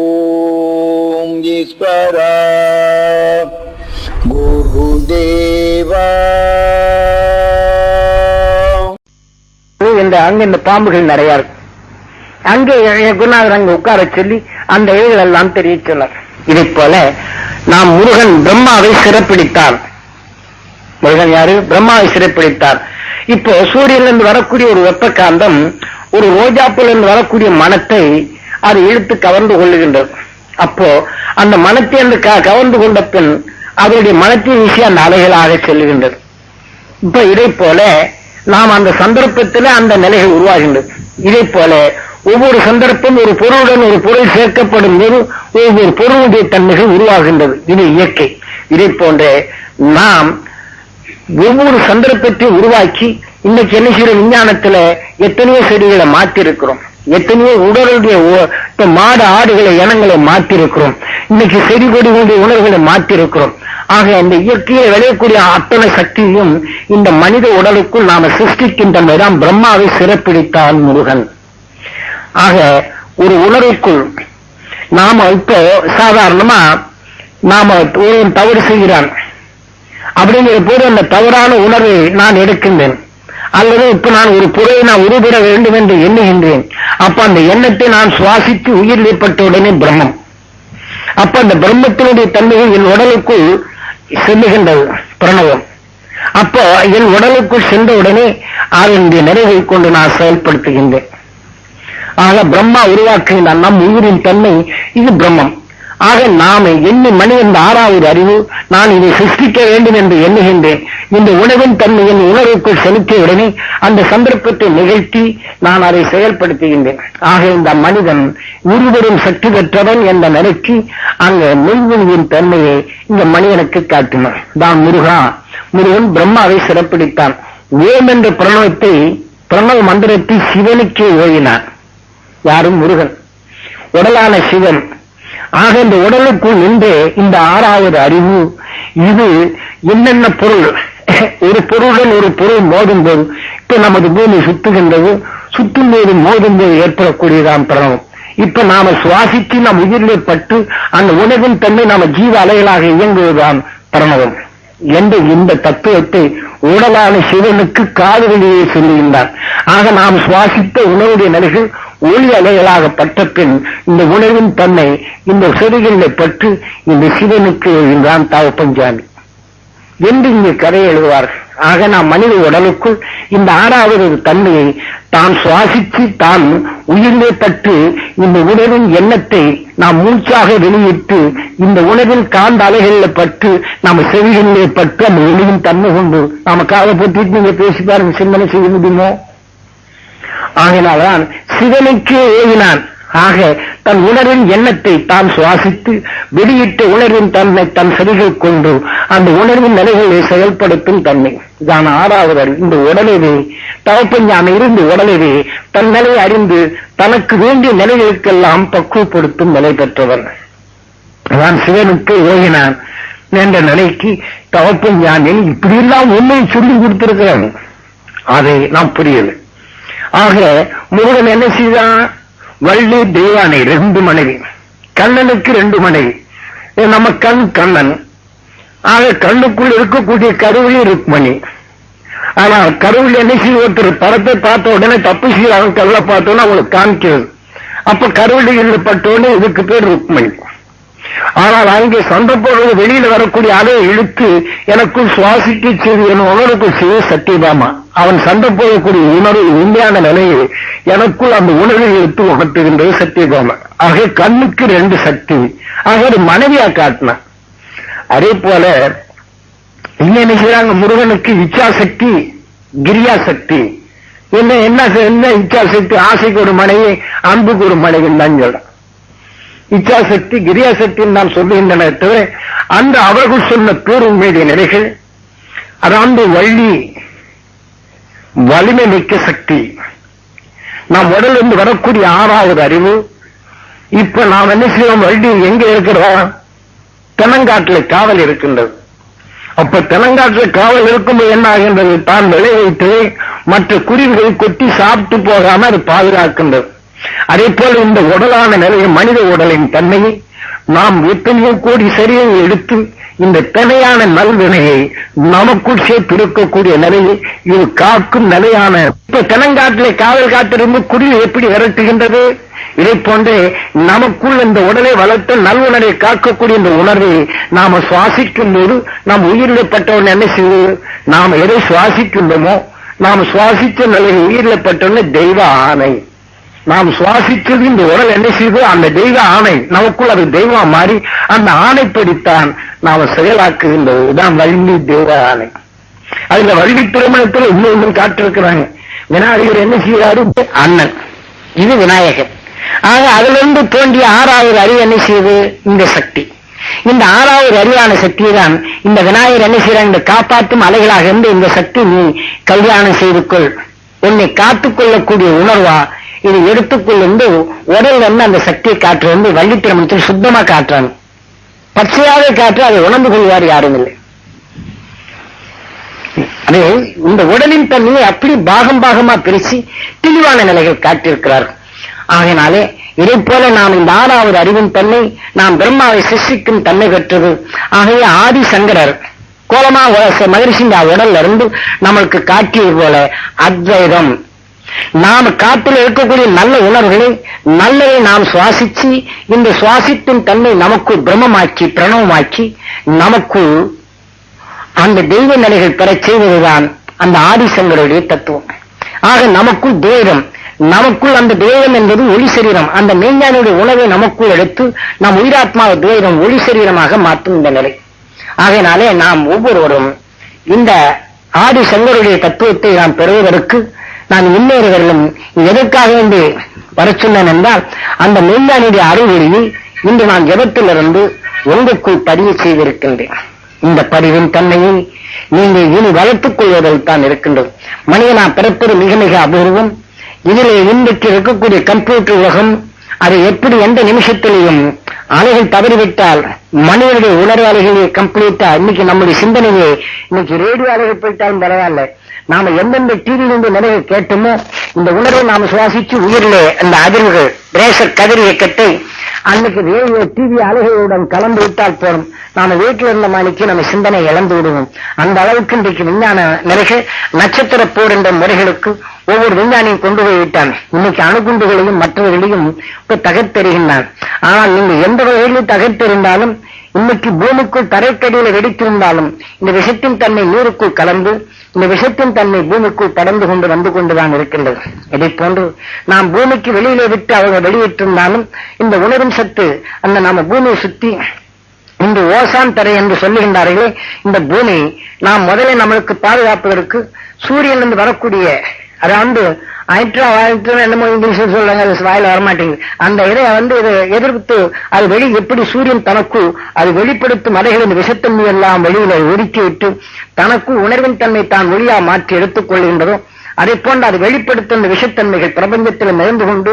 ஓம் ஈஸ்வரா குருதேவா இந்த அங்க இந்த பாம்புகள் நிறைய இருக்கு. அங்கே குருநாதர் அங்க உட்கார சொல்லி அந்த இழைகள் எல்லாம் தெரிய சொன்னார். இதை போல நாம் முருகன் பிரம்மாவை சிறப்பிடித்தான் முருகன் யாரு? பிரம்மாவை சிறைப்பிடித்தார் இப்போ சூரியனிலிருந்து வரக்கூடிய ஒரு வெப்ப காந்தம் ஒரு ரோஜாப்பூலிருந்து வரக்கூடிய மனத்தை அது இழுத்து கவர்ந்து கொள்ளுகின்றது. அப்போ அந்த மனத்தை அந்த க- கவர்ந்து கொண்ட பின் அதனுடைய மனத்தை வீசி அந்த அலைகளாக செல்லுகின்றது. இப்ப இதை போல நாம் அந்த சந்தர்ப்பத்தில் அந்த நிலைகள் உருவாகின்றது. இதை போல ஒவ்வொரு சந்தர்ப்பம் ஒரு பொருளுடன் ஒரு பொருள் சேர்க்கப்படும் போது ஒவ்வொரு பொருளுடைய தன்மைகள் உருவாகின்றது. இது இயற்கை. இதை போன்ற நாம் ஒவ்வொரு சந்தர்ப்பத்தை உருவாக்கி இன்னைக்கு என்ன செய்யற விஞ்ஞானத்துல எத்தனையோ செடிகளை மாத்தி இருக்கிறோம் எத்தனையோ உடலுடைய மாடு ஆடுகளை இனங்களை மாத்தி இருக்கிறோம் இன்னைக்கு செடி கொடிகளுடைய உணர்வுகளை மாத்தி இருக்கிறோம் ஆக இந்த இயற்கையை விளையக்கூடிய அத்தனை சக்தியையும் இந்த மனித உடலுக்குள் நாம சிருஷ்டிக்கின்றமைதான் பிரம்மாவை சிறப்பிடித்தான் முருகன். ஆக ஒரு உணர்வுக்குள் நாம இப்போ சாதாரணமா நாம ஒருவன் தவறு செய்கிறான். அப்படிங்கிற போது அந்த தவறான உணர்வை நான் எடுக்கின்றேன். அல்லது இப்ப நான் ஒரு பொருளை நான் உருபெற வேண்டும் என்று எண்ணுகின்றேன். அப்ப அந்த எண்ணத்தை நான் சுவாசித்து உயிர் ஏற்பட்ட உடனே பிரம்மம். அப்ப அந்த பிரம்மத்தினுடைய தன்மைகள் என் உடலுக்குள் செல்லுகின்றது பிரணவம். அப்போ என் உடலுக்குள் சென்ற உடனே அதனுடைய நிறைவை கொண்டு நான் செயல்படுத்துகின்றேன். ஆக பிரம்மா உருவாக்குகின்ற நம் உயிரின் தன்மை இது பிரம்மம். ஆக நாம எண்ணி மணி என்ற ஆறாவது அறிவு நான் இதை சிருஷ்டிக்க வேண்டும் என்று எண்ணுகின்றேன். இந்த உணவின் தன்மையின் உணர்வுக்குள் செலுத்திய உடனே அந்த சந்தர்ப்பத்தை நிகழ்த்தி நான் அதை செயல்படுத்துகின்றேன். ஆக இந்த மனிதன் உருவரும் சக்தி பெற்றவன் என்ற நிலைக்கு அங்க மெய்மொழியின் தன்மையை இந்த மனிதனுக்கு காட்டினான். தான் முருகா முருகன் பிரம்மாவை சிறப்பிடித்தான். ஓம் என்ற பிரணவத்தை பிரணவ மந்திரத்தை சிவனுக்கே ஓயினான் யாரும் முருகன். உடலான சிவன் ஆக இந்த உடலுக்குள் நின்று இந்த ஆறாவது அறிவு இது என்னென்ன பொருள்? ஒரு பொருளுடன் ஒரு பொருள் மோதும் போது இப்ப நமது பூமி சுத்துகின்றது சுத்தும் போது மோதும் போது ஏற்படக்கூடியதான் பிரணவம். இப்ப நாம சுவாசித்து நம் உயிரிலே பட்டு அந்த உணவின் தன்மை நாம ஜீவ அலைகளாக இயங்குவதுதான் பிரணவம். என்ற இந்த தத்துவத்தை உடலான சிவனுக்கு காது வழியை சொல்லுகின்றார். ஆக நாம் சுவாசித்த உணவுடைய நிலைகள் ஒளி அலைகளாக பட்ட பின் இந்த உணவின் தன்மை இந்த செடிகளில் பற்று இந்த சிவனுக்கு என்றான் தாவப்பஞ்சாமி என்று இங்கு கதை எழுதுவார்கள். ஆக நாம் மனித உடலுக்குள் இந்த ஆறாவது தன்மையை தான் சுவாசித்து தான் உயிரிலே பற்று இந்த உணவின் எண்ணத்தை நாம் மூச்சாக வெளியிட்டு இந்த உணவில் காந்த அலைகளில் பற்று நம்ம செவிகளிலே பற்று அந்த ஒளியின் தன்மை கொண்டு நாம காதை நீங்க பேசி பாருங்க சிந்தனை செய்ய முடியுமோ? ஆகினால்தான் சிவனுக்கு ஏவினான். ஆக தன் உணர்வின் எண்ணத்தை தான் சுவாசித்து வெளியிட்ட உணர்வின் தன்மை தன் செடிகள் கொண்டு அந்த உணர்வின் நிலைகளை செயல்படுத்தும் தன்மை. தான் ஆறாவது இந்த உடலிலே தவப்பஞ்சான இருந்து உடலிலே தன் நிலையை அறிந்து தனக்கு வேண்டிய நிலைகளுக்கெல்லாம் பக்குவப்படுத்தும் நிலை பெற்றவன். நான் சிவனுக்கு ஓகினான் என்ற நிலைக்கு தவப்பஞ்சானில் இப்படியெல்லாம் உண்மையை சொல்லி கொடுத்திருக்கிறான் அதை நாம் புரியலை ஆக முருகன் என்ன செய்தான்? வள்ளி தெய்வானை ரெண்டு மனைவி கண்ணனுக்கு ரெண்டு மனைவி. நம்ம கண் கண்ணன். ஆக கண்ணுக்குள் இருக்கக்கூடிய கருவிலே ருக்மணி. ஆனா கருவில் என்ன செய்ய ஒருத்தர் படத்தை பார்த்த உடனே தப்பு செய்யறாங்க கல்ல பார்த்தோன்னு அவங்களுக்கு காமிக்கிறது அப்ப கருவில் பட்ட உடனே இதுக்கு பேர் ருக்மணி. ஆனால் அங்கே சண்டை போடுறது வெளியில வரக்கூடிய அலையை இழுத்து எனக்குள் சுவாசிக்க செய்து என் உணர்வுக்குள் சிவ சத்தியபாமா. அவன் சண்டை போடக்கூடிய உணர்வு உண்மையான நிலையில் எனக்குள் அந்த உணர்வை இழுத்து உணர்த்துகின்றது சத்தியபாமா. ஆக கண்ணுக்கு ரெண்டு சக்தி. ஆக ஒரு மனைவியா காட்டினான் அதே போல என்ன செய்யறாங்க முருகனுக்கு இச்சா சக்தி கிரியா சக்தி என்ன என்ன என்ன இச்சா சக்தி ஆசைக்கு ஒரு மனைவி அன்புக்கு ஒரு மனைவி தான் சொல்றான். இச்சாசக்தி கிரியாசக்தின்னு நான் சொல்லுகின்றன தவிர அந்த அவர்கள் சொன்ன பேருண்மையுடைய நிலைகள் அதாவது வள்ளி வலிமை மிக்க சக்தி. நாம் உடலிருந்து வரக்கூடிய ஆறாவது அறிவு. இப்ப நாம் என்ன செய்வோம்? வள்ளி எங்க இருக்கிறோம் தென்னங்காட்டில் காவல் இருக்கின்றது. அப்ப தென்னங்காட்டில் காவல் இருக்கும்போது என்ன ஆகின்றது? தான் விளைவித்து மற்ற குருவிகள் கொட்டி சாப்பிட்டு போகாம அது பாதுகாக்கின்றது. அதே போல இந்த உடலான நிலைய மனித உடலின் தன்மையை நாம் எத்தனையோ கோடி சரியை எடுத்து இந்த தினையான நல்வினையை நமக்குள் சேர்த்து இருக்கக்கூடிய நிலையை இது காக்கும் நிலையான இப்ப தெலங்காட்டிலே காவல் காத்திருந்து குருவி எப்படி விரட்டுகின்றது? இதை போன்றே நமக்குள் இந்த உடலை வளர்த்து நல்வுணரை காக்கக்கூடிய இந்த உணர்வை நாம சுவாசிக்கும் போது நாம் உயிரிழப்பட்டவன் என்ன செய்வது? நாம் எதை சுவாசிக்கின்றோமோ நாம் சுவாசித்த நிலையை உயிரிழப்பட்டவன் தெய்வ ஆணை. நாம் சுவாசித்தது இந்த உடல் என்ன செய்தோ அந்த தெய்வ ஆணை. நமக்குள் அது தெய்வம் மாறி அந்த ஆணைப்படித்தான் நாம செயலாக்குகின்றது இதான் வள்ளி தெய்வ ஆணை. அதுல வள்ளி திருமணத்தில் இன்னும் இன்னும் காட்டிருக்கிறாங்க விநாயகர் என்ன செய்யறாரு அண்ணன். இது விநாயகர். ஆக அதிலிருந்து தோன்றிய ஆறாவது அறிவு என்ன செய்யுது இந்த சக்தி. இந்த ஆறாவது அறிவான சக்தியை தான் இந்த விநாயகர் என்ன செய்யறாங்க இந்த காப்பாற்றும் அலைகளாக இருந்து இந்த சக்தி நீ கல்யாணம் செய்து கொள். உன்னை காத்துக் கொள்ளக்கூடிய உணர்வா இது எடுத்துக்கொண்டு உடல் வந்து அந்த சக்தியை காற்று வந்து வள்ளித்திரமணத்தில் சுத்தமா காட்டுறாங்க. பச்சையாவே காற்று அதை உணர்ந்து கொள்வார் யாரும் இல்லை. அது இந்த உடலின் தன்மையை அப்படி பாகம் பாகமா பிரிச்சு தெளிவான நிலைகள் காட்டியிருக்கிறார்கள் ஆகினாலே இதை போல நாம் இந்த ஆறாவது அறிவின் தன்மை நாம் பிரம்மாவை சிருஷ்டிக்கும் தன்மை பெற்றது. ஆகைய ஆதி சங்கரர் கோலமா மகிழ்ச்சி உடல்ல இருந்து நம்மளுக்கு காட்டியது போல அத்வைதம். நாம் காட்டில் இருக்கக்கூடிய நல்ல உணர்வுகளை நல்லதை நாம் சுவாசிச்சு இந்த சுவாசித்தின் தன்மை நமக்கு பிரம்மமாக்கி பிரணவமாக்கி நமக்கு அந்த தெய்வ நிலைகள் பெறச் செய்வதுதான் அந்த ஆதிசங்கருடைய தத்துவம். ஆக நமக்குள் துவைதம் நமக்குள் அந்த துவைதம் என்பது ஒளி சரீரம். அந்த மெய்ஞானியுடைய உணவை நமக்குள் எடுத்து நம் உயிராத்மாவை துவைதம் ஒளி சரீரமாக மாற்றும் இந்த நிலை. ஆகையினாலே நாம் ஒவ்வொருவரும் இந்த ஆதிசங்கருடைய தத்துவத்தை நாம் பெறுவதற்கு நான் முன்னேறுவர்களும் எதற்காக வேண்டி வர சொன்னேன் என்றால் அந்த மெய்ஞானியுடைய அறிவொளியை இன்று நான் ஜபத்திலிருந்து உங்களுக்குள் பதிவு செய்திருக்கின்றேன். இந்த பதிவின் தன்மையை நீங்கள் இனி வளர்த்துக் கொள்வதில் தான் இருக்கின்றது மனிதனா பிறப்பது மிக மிக அபூர்வம். இதிலே இன்றைக்கு இருக்கக்கூடிய கம்ப்யூட்டர் உலகம் அது எப்படி எந்த நிமிஷத்திலையும் அலைகள் தவறிவிட்டால் மனிதனுடைய உணர்வு அலைகளே கம்ப்ளீட்டா இன்னைக்கு நம்முடைய சிந்தனையே இன்னைக்கு ரேடியோ அலைகள் போயிட்டாலும் பரவாயில்ல. நாம எந்தெந்த டிவியிலிருந்து நிலையை கேட்டோமோ இந்த உணர்வை நாம சுவாசிச்சு உயிரிலே அந்த அதிர்வுகள் பிரேசர் கதிர் இயக்கத்தை அன்னைக்கு ரேடியோ டிவி அலைகளுடன் கலந்து விட்டால் போறோம் நாம வீட்டில் இருந்த மாணிக்கு நம்ம சிந்தனை இழந்து விடுவோம். அந்த அளவுக்கு இன்றைக்கு விஞ்ஞான நிலைகள் நட்சத்திர போர் என்ற முறைகளுக்கு ஒவ்வொரு விஞ்ஞானியும் கொண்டு போய் விட்டான் இன்னைக்கு அணுகுண்டுகளையும் மற்றவர்களையும் இப்ப தகர்த்தெறிகின்றான் ஆனால் நீங்க எந்த வகையிலும் தகர்த்தெறிந்தாலும் இன்னைக்கு பூமிக்குள் தரைக்கடியில் வெடித்திருந்தாலும் இந்த விஷத்தின் தன்மை நீருக்குள் கலந்து இந்த விஷத்தின் தன்மை பூமிக்குள் படர்ந்து கொண்டு வந்து கொண்டுதான் இருக்கின்றது. இதை போன்று நாம் பூமிக்கு வெளியிலே விட்டு அவங்க வெளியிட்டிருந்தாலும் இந்த உணரும் சத்து அந்த நாம பூமியை சுத்தி இந்த ஓசான் தரை என்று சொல்லுகின்றார்களே இந்த பூமி நாம் முதலில் நம்மளுக்கு பாதுகாப்பதற்கு சூரியனிலிருந்து வரக்கூடிய அதாவது அல்ட்ரா வயலட் என்னமோ இங்கிலீஷ்ல சொல்றாங்க அது வாயில வரமாட்டேங்குது. அந்த இதை வந்து இதை எதிர்த்து அது வெளி எப்படி சூரியன் தனக்கு அது வெளிப்படுத்தும் அலைகளின் விஷத்தன்மை எல்லாம் வெளியில ஒதுக்கி விட்டு தனக்கு உணர்வின் தன்மை தான் வெளியா மாற்றி எடுத்துக் கொள்கின்றதோ அதை போன்று அது வெளிப்படுத்தும் இந்த விஷத்தன்மைகள் பிரபஞ்சத்தில் மிதந்து கொண்டு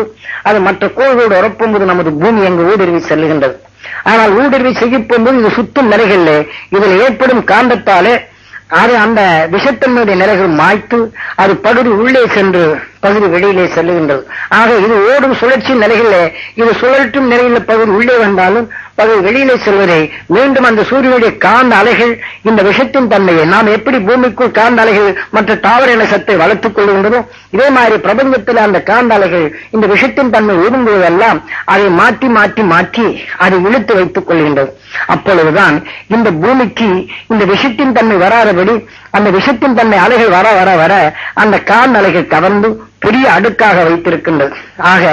அது மற்ற கோள்களோடு உறப்பும்போது நமது பூமி அங்கு ஊடுருவி செல்லுகின்றது. ஆனால் ஊடுருவி செய்யப்போது இது சுத்தும் நிலைகளில் இதில் ஏற்படும் காந்தத்தாலே அது அந்த விஷத்தன்மையுடைய நிலைகள் மாய்த்து அது பகுதி உள்ளே சென்று பகுதி வெளியிலே செல்லுகின்றது. ஆக இது ஓடும் சுழற்சி நிலைகளிலே இது சுழற்றும் நிலையில் பகுதி உள்ளே வந்தாலும் வெளியிலே செல்வதை மீண்டும் அந்த சூரியனுடைய காந்த அலைகள் இந்த விஷத்தின் தன்மையை நாம் எப்படி பூமிக்குள் காந்த அலைகள் மற்ற தாவர இனசத்தை வளர்த்துக் கொள்கின்றதோ இதே மாதிரி பிரபஞ்சத்தில் அந்த காந்த அலைகள் இந்த விஷத்தின் தன்மை ஊடும்போதெல்லாம் அதை மாற்றி மாற்றி மாற்றி அதை இழுத்து வைத்துக் கொள்கின்றது. அப்பொழுதுதான் இந்த பூமிக்கு இந்த விஷத்தின் தன்மை வராதபடி அந்த விஷத்தின் தன்மை அலைகள் வர வர வர அந்த காந்த அலைகள் கவர்ந்து பெரிய அடுக்காக வைத்திருக்கின்றது. ஆக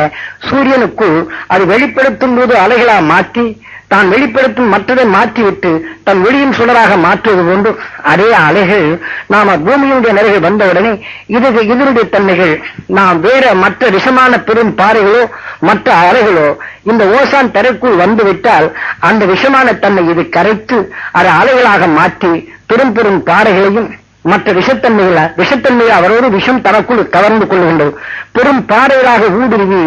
சூரியனுக்குள் அது வெளிப்படுத்தும் போது அலைகளா மாற்றி தான் வெளிப்படுத்தும் மற்றதை மாற்றிவிட்டு தன் ஒளியின் சுடராக மாற்றுவது போன்று அதே அலைகள் நாம பூமியினுடைய நிலைகள் வந்தவுடனே இது இதனுடைய தன்மைகள் நாம் வேற மற்ற விஷமான பெரும் பாறைகளோ மற்ற அலைகளோ இந்த ஓசான் தரைக்குள் வந்துவிட்டால் அந்த விஷமான தன்மை இது கரைத்து அதை அலைகளாக மாற்றி பெரும் பெரும் பாறைகளையும் மற்ற விஷத்தன்மைகள விஷத்தன்மையை அவரோடு விஷம் தனக்குள் கவர்ந்து கொள்கின்றது பெரும் பாறைகளாக ஊடுருவி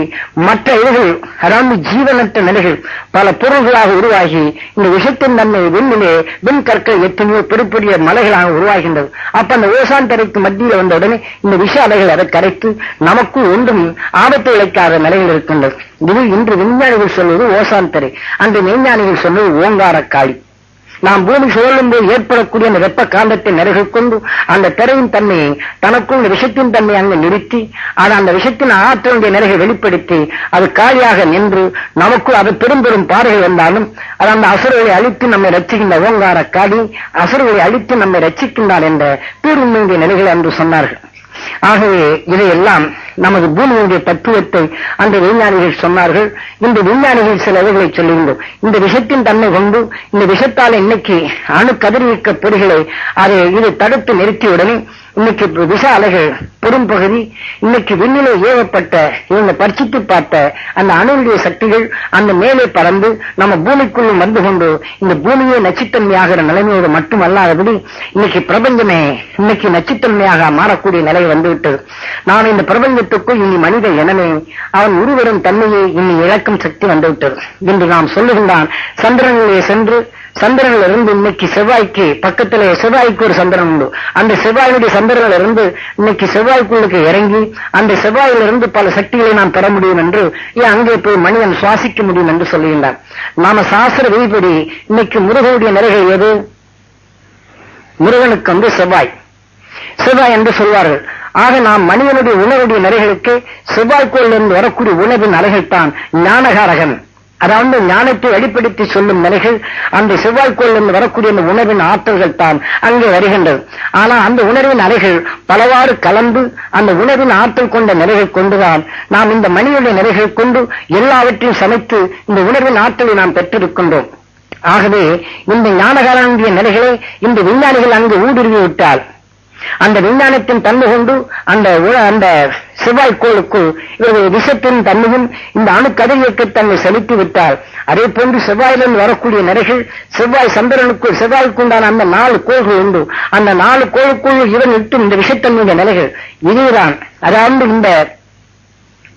மற்ற இலைகள் அதாவது ஜீவனற்ற நிலைகள் பல பொருள்களாக உருவாகி இந்த விஷத்தின் தன்மை விண்ணிலே விண்கற்கள் எத்தனையோ பெரிய மலைகளாக உருவாகின்றது அப்ப அந்த ஓசான் தரைக்கு மத்தியில் வந்த உடனே இந்த விஷ அலைகள் அதை கரைத்து நமக்கு ஒன்றும் ஆபத்து இழைக்காத நிலையில் இருக்கின்றது இது இன்று விஞ்ஞானிகள் சொல்வது ஓசான் தரை. அந்த விஞ்ஞானிகள் சொல்வது ஓங்கார காளி. நாம் பூமி சுழலும் போது ஏற்படக்கூடிய அந்த வெப்ப காந்தத்தை நிறைகள் கொண்டு அந்த திரையின் தன்மையை தனக்குள் இந்த விஷத்தின் தன்மையை அங்கு நிறுத்தி அது அந்த விஷத்தின் ஆற்றலுடைய நிலையை வெளிப்படுத்தி அது காலியாக நின்று நமக்குள் அது பெரும் பெரும் பாறைகள் வந்தாலும் அது அந்த அசுரர்களை அழித்து நம்மை ரச்சிக்கின்ற ஓங்கார காளி அசுரர்களை அழித்து நம்மை ரட்சிக்கின்றார் என்ற பேருண்மையுடைய நிலைகள் என்று சொன்னார்கள். ஆகவே இதையெல்லாம் நமது பூமியினுடைய தத்துவத்தை அந்த விஞ்ஞானிகள் சொன்னார்கள். இந்த விஞ்ஞானிகள் சில இவைகளை சொல்லுகின்றோம் இந்த விஷத்தின் தன்மை கொண்டு இந்த விஷத்தால் இன்னைக்கு அணு கதிர்வீக்க பொறிகளை அதை இது தடுத்து நிறுத்தியுடனே இன்னைக்கு விஷ அலைகள் பெரும்பகுதி இன்னைக்கு விண்ணிலே ஏவப்பட்ட இவங்க பரிசித்து பார்த்த அந்த அணுவுடைய சக்திகள் அந்த மேலே பறந்து நம்ம பூமிக்குள்ளும் வந்து கொண்டு இந்த பூமியே நச்சுத்தன்மையாகிற நிலைமையோடு மட்டுமல்லாதபடி இன்னைக்கு பிரபஞ்சமே இன்னைக்கு நச்சுத்தன்மையாக மாறக்கூடிய நிலை வந்துவிட்டது நான் இந்த பிரபஞ்சத்துக்குள் இனி மனித இனமே அவன் உருவரும் தன்மையை இனி இழக்கும் சக்தி வந்துவிட்டது. என்று நாம் சொல்லுகின்றான் சந்திரனிலே சென்று சந்திரன்ல இருந்து இன்னைக்கு செவ்வாய்க்கு பக்கத்துல செவ்வாய்க்கு ஒரு சந்திரன் உண்டு. அந்த செவ்வாயுடைய சந்திரன்ல இருந்து இன்னைக்கு செவ்வாய்க்குள்ளுக்கு இறங்கி அந்த செவ்வாயில இருந்து பல சக்திகளை நாம் பெற முடியும் என்று ஏன் அங்கே போய் மனிதன் சுவாசிக்க முடியும் என்று சொல்லுகின்றான் நாம சாஸ்திர விதிப்படி இன்னைக்கு முருகனுடைய நிலைகள் எது? முருகனுக்கு வந்து செவ்வாய். செவ்வாய் என்று சொல்வார்கள். ஆக நாம் மனிதனுடைய உணவுடைய நிலைகளுக்கு செவ்வாய்க்கோளில் இருந்து வரக்கூடிய உணவின் அலைகள் தான் ஞானகாரகன். அதாவது ஞானத்தை வெளிப்படுத்தி சொல்லும் நிலைகள் அந்த செவ்வாய்க்கோளிலிருந்து வரக்கூடிய அந்த உணர்வின் ஆற்றல்கள் தான் அங்கே வருகின்றது. ஆனால் அந்த உணர்வின் அலைகள் பலவாறு கலந்து அந்த உணர்வின் ஆற்றல் கொண்ட நிலைகள் கொண்டுதான் நாம் இந்த மணியுடைய நிலைகள் கொண்டு எல்லாவற்றையும் சமைத்து இந்த உணர்வின் ஆற்றலை நாம் பெற்றிருக்கின்றோம். ஆகவே இந்த ஞானகாரனுடைய நிலைகளை இந்த விஞ்ஞானிகள் அங்கு ஊடுருவி விட்டால் அந்த விஞ்ஞானத்தின் தன்மை கொண்டு அந்த அந்த செவ்வாய் கோளுக்குள் இவர்கள் விஷத்தின் தன்மையும் இந்த அணு தன்னை செலுத்தி விட்டால் அதே போன்று செவ்வாயிலிருந்து வரக்கூடிய நிறைகள் செவ்வாய் சந்திரனுக்குள் செவ்வாய்க்குண்டான அந்த நாலு கோள்கள் உண்டு. அந்த நாலு கோளுக்குள் இவன் இட்டும் இந்த விஷத்தன்மையுடைய நிலைகள். இதுதான் அதாவது இந்த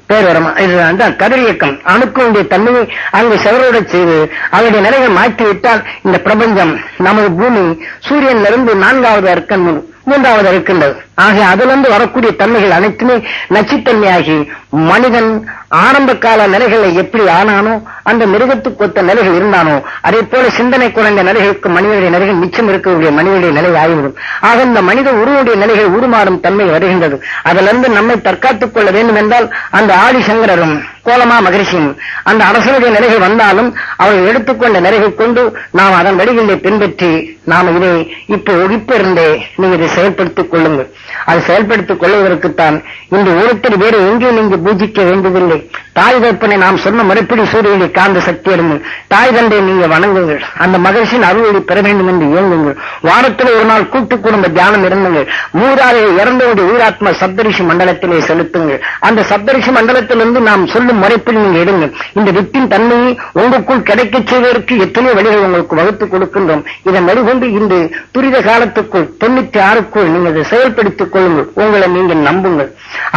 பேர் இதுதான் இது அந்த கதிரியக்கம் அணுக்களுடைய தன்மையை அங்கு செவரோட செய்து அவருடைய நிலையை மாற்றிவிட்டால் இந்த பிரபஞ்சம் நமது பூமி சூரியனிலிருந்து நான்காவது அர்க்கன் மூன்றாவது இருக்கின்றது. ஆக அதிலிருந்து வரக்கூடிய தன்மைகள் அனைத்துமே நச்சுத்தன்மையாகி மனிதன் ஆரம்ப கால நிலைகளை எப்படி ஆனானோ அந்த மிருகத்துக்கு ஒத்த நிலைகள் இருந்தானோ அதே போல சிந்தனை குறைந்த நிலைகளுக்கு மனிதனுடைய நிலைகள் மிச்சம் இருக்கக்கூடிய மனிதனுடைய நிலை ஆகிவிடும். ஆக இந்த மனித உருவனுடைய நிலைகள் உருமாறும் தன்மை வருகின்றது. அதிலிருந்து நம்மை தற்காத்துக் கொள்ள வேண்டும் என்றால் அந்த ஆதிசங்கரரும் கோலமா மகரிஷியும் அந்த அரசனுடைய நிலைகள் வந்தாலும் அவர்கள் எடுத்துக்கொண்ட நிலைகள் கொண்டு நாம் அதன் வழிகளை பின்பற்றி நாம் இதை இப்போ ஒழிப்பிருந்தே நீங்க இதை செயல்படுத்திக் கொள்ளுங்கள். அது செயல்படுத்திக் கொள்வதற்குத்தான் இன்று ஒருத்தர் வேறு எங்கேயும் நீங்க பூஜிக்க வேண்டியதில்லை. தாய் தற்பனை நாம் சொன்ன முறைப்படி சூரியனை காந்த சக்தி எடுங்கள் தாய் தந்தை நீங்க வணங்குங்கள். அந்த மகிழ்ச்சியின் அருள்வழி பெற வேண்டும் என்று இயங்குங்கள். வாரத்தில் ஒரு நாள் கூட்டு குடும்ப தியானம் இருந்துங்கள். மூதாதை இறந்தவருடைய உயிராத்ம சப்தரிஷி மண்டலத்திலே செலுத்துங்கள். அந்த சப்தரிஷி மண்டலத்திலிருந்து நாம் சொல்லும் மறைப்பில் நீங்க எடுங்கள் இந்த வித்தின் தன்மையை உங்களுக்குள் கிடைக்கச் செய்வதற்கு எத்தனை வழிகள் உங்களுக்கு வகுத்துக் கொடுக்கின்றோம். இதன் வழிகொண்டு இந்த துரித காலத்துக்குள் தொண்ணூத்தி ஆறுக்குள் நீங்கள் அதை செயல்படுத்திக் கொள்ளுங்கள். உங்களை நீங்கள் நம்புங்கள்.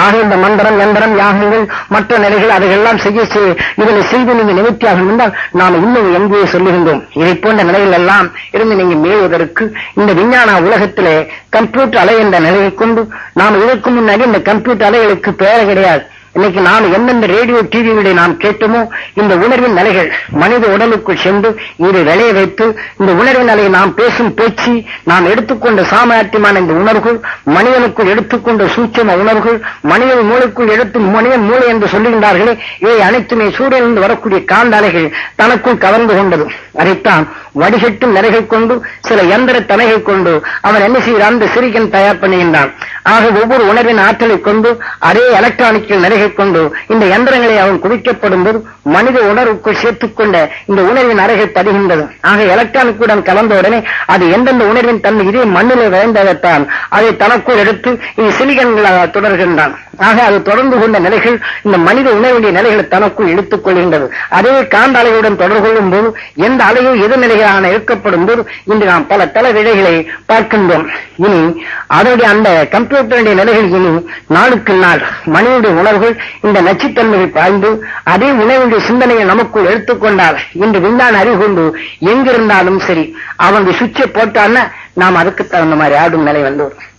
ஆக இந்த மந்திரம் யந்திரம் யாகங்கள் மற்ற நிலைகள் அதையெல்லாம் செய்ய செய்ய இதனை செய்து நீங்க நிவர்த்தியாக இருந்தால் நாம் இன்னும் எங்கேயோ சொல்லுகின்றோம். இதை போன்ற நிலைகள் எல்லாம் இருந்து நீங்க மேல்வதற்கு இந்த விஞ்ஞான உலகத்திலே கம்ப்யூட்டர் அலை என்ற நிலையை கொண்டு நாம் இதற்கு முன்னாடி இந்த கம்ப்யூட்டர் அலைகளுக்கு பெயர் கிடையாது. இன்னைக்கு நாம் எந்தெந்த ரேடியோ டிவிகளை நாம் கேட்டோமோ இந்த உணர்வின் நிலைகள் மனித உடலுக்குள் சென்று இதை விளைய வைத்து இந்த உணர்வின் நிலையை நாம் பேசும் பேச்சு நாம் எடுத்துக்கொண்ட சாமர்த்தியமான இந்த உணர்வுகள் மனிதனுக்குள் எடுத்துக்கொண்ட சூட்சம உணர்வுகள் மனிதன் மூளைக்குள் எடுத்து மனிதன் மூளை என்று சொல்லுகின்றார்களே இவை அனைத்துமே சூரியனிலிருந்து வரக்கூடிய காந்த அலைகள் தனக்குள் கவர்ந்து கொண்டது. அதைத்தான் வடிகட்டும் நிலைகள் கொண்டு சில எந்திர தலைகள் கொண்டு அவன் என்ன செய்கிறான்? அந்த சிறிகன் தயார் பண்ணுகின்றான் ஆக ஒவ்வொரு உணர்வின் ஆற்றலை கொண்டு அதே எலக்ட்ரானிக்கில் நிலைகள் கொண்டு இந்த யந்திரங்களை அவன் குவிக்கப்படும் போது மனித உணர்வுக்குள் சேர்த்துக்கொண்ட இந்த உணர்வின் அறைகள் பதிகின்றது ஆக எலக்ட்ரானிக்குடன் கலந்த உடனே அது எந்தெந்த உணர்வின் தன்மை இதே மண்ணிலே விளைந்ததைத்தான் அதை தனக்குள் எடுத்து இது சிலிகன்களாக தொடர்கின்றான். ஆக அது தொடர்ந்து கொண்ட நிலைகள் இந்த மனித உணவுடைய நிலைகளை தனக்குள் இழுத்துக் கொள்கின்றது. அதே காந்த அலைகளுடன் தொடர்பு கொள்ளும் போது எந்த அலையும் எதிர்நிலைகளான இருக்கப்படும் போது இன்று நாம் பல தல விடைகளை பார்க்கின்றோம். இனி அதனுடைய அந்த கம்ப்யூட்டருடைய நிலைகள் இனி நாளுக்கு நாள் மனிதனுடைய உணர்வுகள் இந்த நச்சுத்தன்மைகள் பாய்ந்து அதே உணவுடைய சிந்தனையை நமக்குள் எடுத்துக்கொண்டால் இன்று விஞ்ஞான அறிவு கொண்டு எங்கிருந்தாலும் சரி அவனுடைய சுவிட்சை போட்டான்னா நாம் அதுக்கு தகுந்த மாதிரி ஆடும் நிலை வந்து வரும்